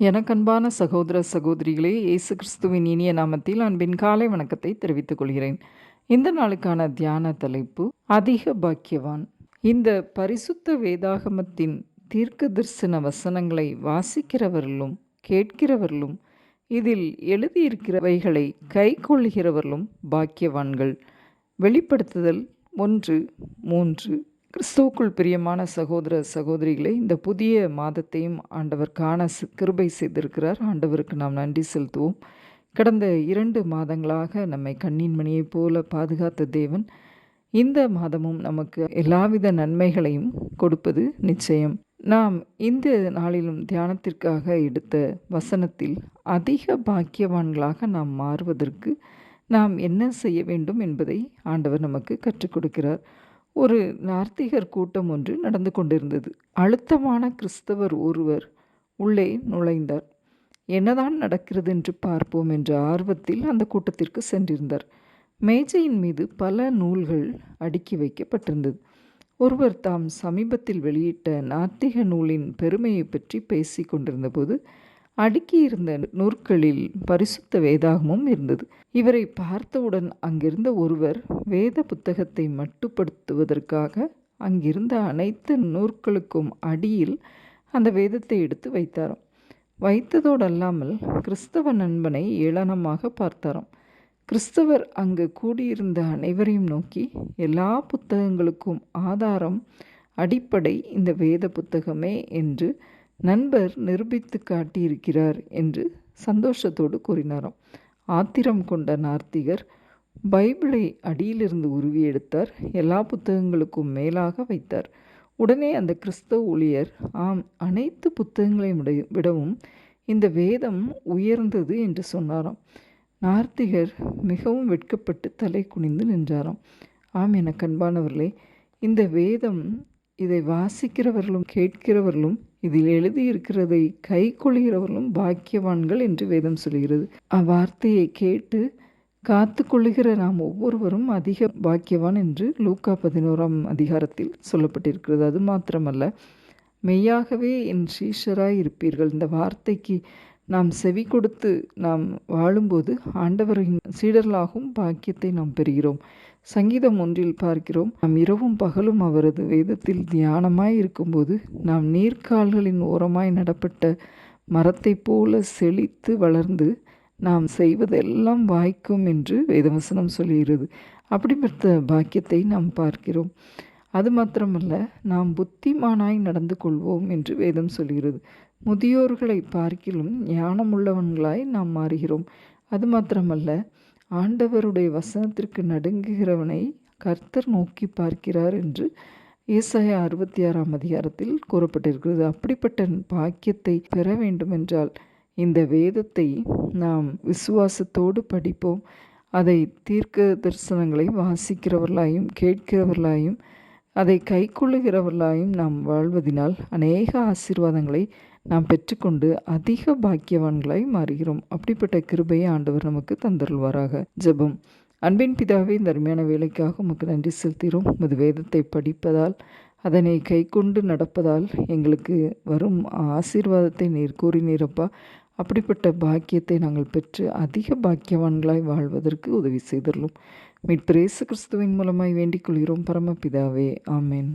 எனக்கன்பான சகோதர சகோதரிகளே இயேசு கிறிஸ்துவின் இனிய நாமத்தில் அன்பின் காலை வணக்கத்தை தெரிவித்துக் கொள்கிறேன். இந்த நாளுக்கான தியான தலைப்பு அதிக பாக்கியவான். இந்த பரிசுத்த வேதாகமத்தின் தீர்க்க தரிசன வசனங்களை வாசிக்கிறவர்களும் கேட்கிறவர்களும் இதில் எழுதியிருக்கிறவைகளை கை கொள்கிறவர்களும் பாக்கியவான்கள். வெளிப்படுத்துதல் ஒன்று மூன்று. கிறிஸ்துவுக்குள் பிரியமான சகோதர சகோதரிகளை இந்த புதிய மாதத்தையும் ஆண்டவர் காண கிருபை செய்திருக்கிறார். ஆண்டவருக்கு நாம் நன்றி செலுத்துவோம். கடந்த இரண்டு மாதங்களாக நம்மை கண்ணின் மணியைப் போல பாதுகாத்த தேவன் இந்த மாதமும் நமக்கு எல்லாவித நன்மைகளையும் கொடுப்பது நிச்சயம். நாம் இந்த நாளிலும் தியானத்திற்காக எடுத்த வசனத்தில் அதிக பாக்கியவான்களாக நாம் மாறுவதற்கு நாம் என்ன செய்ய வேண்டும் என்பதை ஆண்டவர் நமக்கு கற்றுக் கொடுக்கிறார். ஒரு நார்த்திகர் கூட்டம் ஒன்று நடந்து கொண்டிருந்தது. அழுத்தமான கிறிஸ்தவர் ஒருவர் உள்ளே நுழைந்தார். என்னதான் நடக்கிறது என்று பார்ப்போம் என்ற ஆர்வத்தில் அந்த கூட்டத்திற்கு சென்றிருந்தார். மேஜையின் மீது பல நூல்கள் அடுக்கி வைக்கப்பட்டிருந்தது. ஒருவர் தாம் சமீபத்தில் வெளியிட்ட நாத்திக நூலின் பெருமையை பற்றி பேசி கொண்டிருந்தபோது அடுக்கியிருந்த நூற்களில் பரிசுத்த வேதாகமும் இருந்தது. இவரை பார்த்தவுடன் அங்கிருந்த ஒருவர் வேத புத்தகத்தை மட்டுப்படுத்துவதற்காக அங்கிருந்த அனைத்து நூற்களுக்கும் அடியில் அந்த வேதத்தை எடுத்து வைத்தாராம். வைத்ததோடு அல்லாமல் கிறிஸ்தவ நண்பனை ஏளனமாக பார்த்தாராம். கிறிஸ்தவர் அங்கு கூடியிருந்த அனைவரையும் நோக்கி எல்லா புத்தகங்களுக்கும் ஆதாரம் அடிப்படை இந்த வேத புத்தகமே என்று நண்பர் நிரூபித்து காட்டியிருக்கிறார் என்று சந்தோஷத்தோடு கூறினாராம். ஆத்திரம் கொண்ட நார்த்திகர் பைபிளை அடியிலிருந்து உருவி எடுத்தார். எல்லா புத்தகங்களுக்கும் மேலாக வைத்தார். உடனே அந்த கிறிஸ்தவ ஊழியர் ஆம் அனைத்து புத்தகங்களையும் விடவும் இந்த வேதம் உயர்ந்தது என்று சொன்னாராம். நார்த்திகர் மிகவும் வெட்கப்பட்டு தலை குனிந்து நின்றாராம். ஆம் என கண்பானவர்களே இந்த வேதம் இதை வாசிக்கிறவர்களும் கேட்கிறவர்களும் இதில் எழுதியிருக்கிறதை கை கொள்கிறவர்களும் பாக்கியவான்கள் என்று வேதம் சொல்கிறது. அவ்வார்த்தையை கேட்டு காத்து கொள்ளுகிற நாம் ஒவ்வொருவரும் அதிக பாக்கியவான் என்று லூக்கா பதினோராம் அதிகாரத்தில் சொல்லப்பட்டிருக்கிறது. அது மாத்திரமல்ல மெய்யாகவே என் சீஷராய் இருப்பீர்கள் இந்த வார்த்தைக்கு நாம் செவி கொடுத்து நாம் வாழும்போது ஆண்டவரின் சீடர்களாகவும் பாக்கியத்தை நாம் பெறுகிறோம். சங்கீதம் ஒன்றில் பார்க்கிறோம். நாம் இரவும் பகலும் அவரது வேதத்தில் தியானமாய் இருக்கும்போது நாம் நீர்க்கால்களின் ஓரமாய் நடப்பட்ட மரத்தை போல செழித்து வளர்ந்து நாம் செய்வதெல்லாம் வாய்க்கும் என்று வேதவசனம் சொல்கிறது அப்படிப்பட்ட பாக்கியத்தை நாம் பார்க்கிறோம். அது மாத்திரமல்ல நாம் புத்திமானாய் நடந்து கொள்வோம் என்று வேதம் சொல்கிறது முதியோர்களை பார்க்கிலும் ஞானமுள்ளவன்களாய் நாம் மாறுகிறோம். அது மாத்திரமல்ல ஆண்டவருடைய வசனத்திற்கு நடுங்குகிறவனை கர்த்தர் நோக்கி பார்க்கிறார் என்று ஏசாய அறுபத்தி ஆறாம் அதிகாரத்தில் கூறப்பட்டிருக்கிறது. அப்படிப்பட்ட பாக்கியத்தை பெற வேண்டுமென்றால் இந்த வேதத்தை நாம் விசுவாசத்தோடு படிப்போம். அதை தீர்க்க தரிசனங்களை வாசிக்கிறவர்களாயும் கேட்கிறவர்களாயும் அதை கைக்கொள்ளுகிறவர்களாயும் நாம் வாழ்வதினால் அநேக ஆசீர்வாதங்களை நாம் பெற்றுக்கொண்டு அதிக பாக்கியவான்களாய் மாறுகிறோம். அப்படிப்பட்ட கிருபையை ஆண்டவர் நமக்கு தந்தருள்வாராக. ஜெபம். அன்பின் பிதாவே இந்த அருமையான வேலைக்காக உமக்கு நன்றி செலுத்துகிறோம். உமது வேதத்தை படிப்பதால் அதனை கை கொண்டு நடப்பதால் எங்களுக்கு வரும் ஆசீர்வாதத்தை நீர் கூறினீரப்பா அப்படிப்பட்ட பாக்கியத்தை நாங்கள் பெற்று அதிக பாக்கியவான்களாய் வாழ்வதற்கு உதவி செய்துள்ளோம் மீட்பிரேசு கிறிஸ்துவின் மூலமாய் வேண்டிக் கொள்கிறோம். பரமபிதாவே ஆமேன்.